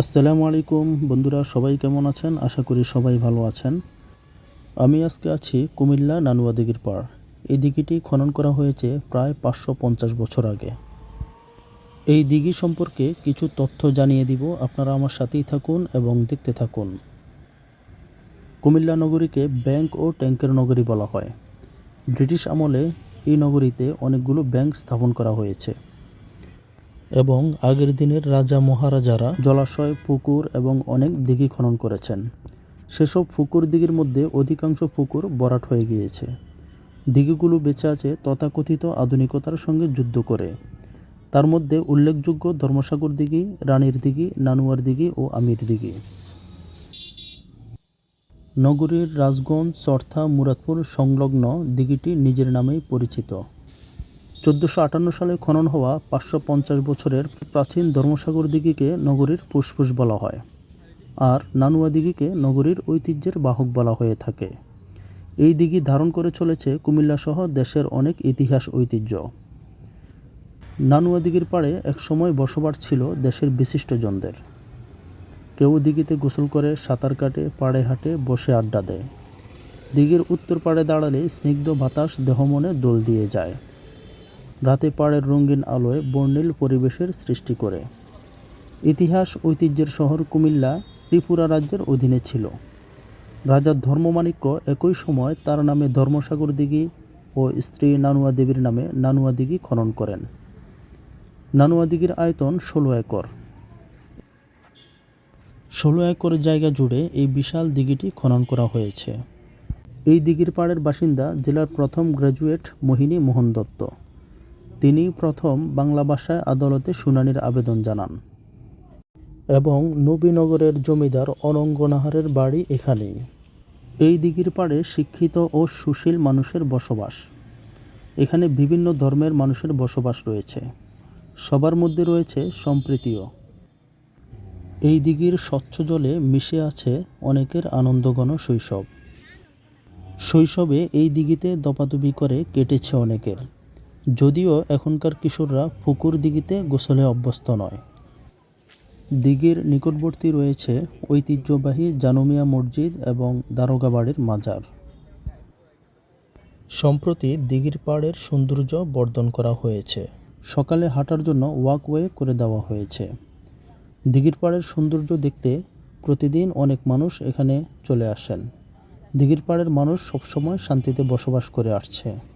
আসসালামু আলাইকুম বন্ধুরা, সবাই কেমন আছেন? আশা করি সবাই ভালো আছেন। আমি আজকে আছি কুমিল্লা নানুয়া দিঘির পাড়। এই দিঘিটি খনন করা হয়েছে প্রায় পাঁচশো পঞ্চাশ বছর আগে। এই দিঘি সম্পর্কে কিছু তথ্য জানিয়ে দিব, আপনারা আমার সাথেই থাকুন এবং দেখতে থাকুন। কুমিল্লা নগরীকে ব্যাংক ও ট্যাঙ্কের নগরী বলা হয়। ব্রিটিশ আমলে এই নগরীতে অনেকগুলো ব্যাংক স্থাপন করা হয়েছে। এবং আগের দিনের রাজা মহারাজারা জলাশয়, পুকুর এবং অনেক দিঘি খনন করেছেন। সেসব পুকুর দিঘির মধ্যে অধিকাংশ পুকুর বরাট হয়ে গিয়েছে। দিঘিগুলো বেঁচে আছে তথাকথিত আধুনিকতার সঙ্গে যুদ্ধ করে। তার মধ্যে উল্লেখযোগ্য ধর্মসাগর দিঘি রানীর দিঘি, নানুয়ার দিঘি ও আমির দিঘি। নগরীর রাজগঞ্জ, চরথা, মুরাদপুর সংলগ্ন দিঘিটি নিজের নামেই পরিচিত। চোদ্দোশো আটান্ন সালে খনন হওয়া পাঁচশো পঞ্চাশ বছরের প্রাচীন ধর্মসাগর দিঘিকে নগরীর ফুসফুস বলা হয়। আর নানুয়া দিঘিকে নগরীর ঐতিহ্যের বাহক বলা হয়ে থাকে। এই দিঘি ধারণ করে চলেছে কুমিল্লাসহ দেশের অনেক ইতিহাস ঐতিহ্য। নানুয়া দিঘির পাড়ে একসময় বসবাস ছিল দেশের বিশিষ্টজনদের। কেউ দিঘিতে গোসল করে, সাঁতার কাটে, পাড়ে হাঁটে, বসে আড্ডা দেয়। দিঘির উত্তর পাড়ে দাঁড়ালে স্নিগ্ধ বাতাস দেহমনে দোল দিয়ে যায়। রাতে পাড়ের রঙিন আলোয় বর্ণিল পরিবেশের সৃষ্টি করে। ইতিহাস, ঐতিহ্যের শহর কুমিল্লা ত্রিপুরা রাজ্যের অধীনে ছিল। রাজা ধর্মমাণিক্য একই সময় তার নামে ধর্মসাগর দিঘি ও স্ত্রী নানুয়া দেবীর নামে নানুয়া দিঘি খনন করেন। নানুয়া দিঘির আয়তন ষোলো একর। ষোলো একর জায়গা জুড়ে এই বিশাল দিঘিটি খনন করা হয়েছে। এই দিঘির পাড়ের বাসিন্দা জেলার প্রথম গ্র্যাজুয়েট মোহিনী মোহন দত্ত। তিনি প্রথম বাংলা ভাষায় আদালতে শুনানির আবেদন জানান। এবং নবীনগরের জমিদার অনঙ্গনাহারের বাড়ি এখানেই। এই দিঘির পাড়ে শিক্ষিত ও সুশীল মানুষের বসবাস। এখানে বিভিন্ন ধর্মের মানুষের বসবাস রয়েছে। সবার মধ্যে রয়েছে সম্প্রীতিও। এই দিঘির স্বচ্ছ জলে মিশে আছে অনেকের আনন্দঘন শৈশব। শৈশবে এই দিঘিতে দপাদপি করে কেটেছে অনেকের। যদিও এখনকার কিশোররা পুকুর দিঘিতে গোসলে অভ্যস্ত নয়। দিঘির নিকটবর্তী রয়েছে ঐতিহ্যবাহী জানুমিয়া মসজিদ এবং দারোগা বাড়ির মাজার। সম্প্রতি দিঘির পাড়ের সৌন্দর্য বর্ধন করা হয়েছে। সকালে হাঁটার জন্য ওয়াকওয়ে করে দেওয়া হয়েছে। দিঘির পাড়ের সৌন্দর্য দেখতে প্রতিদিন অনেক মানুষ এখানে চলে আসেন। দিঘির পাড়ের মানুষ সবসময় শান্তিতে বসবাস করে আসছে।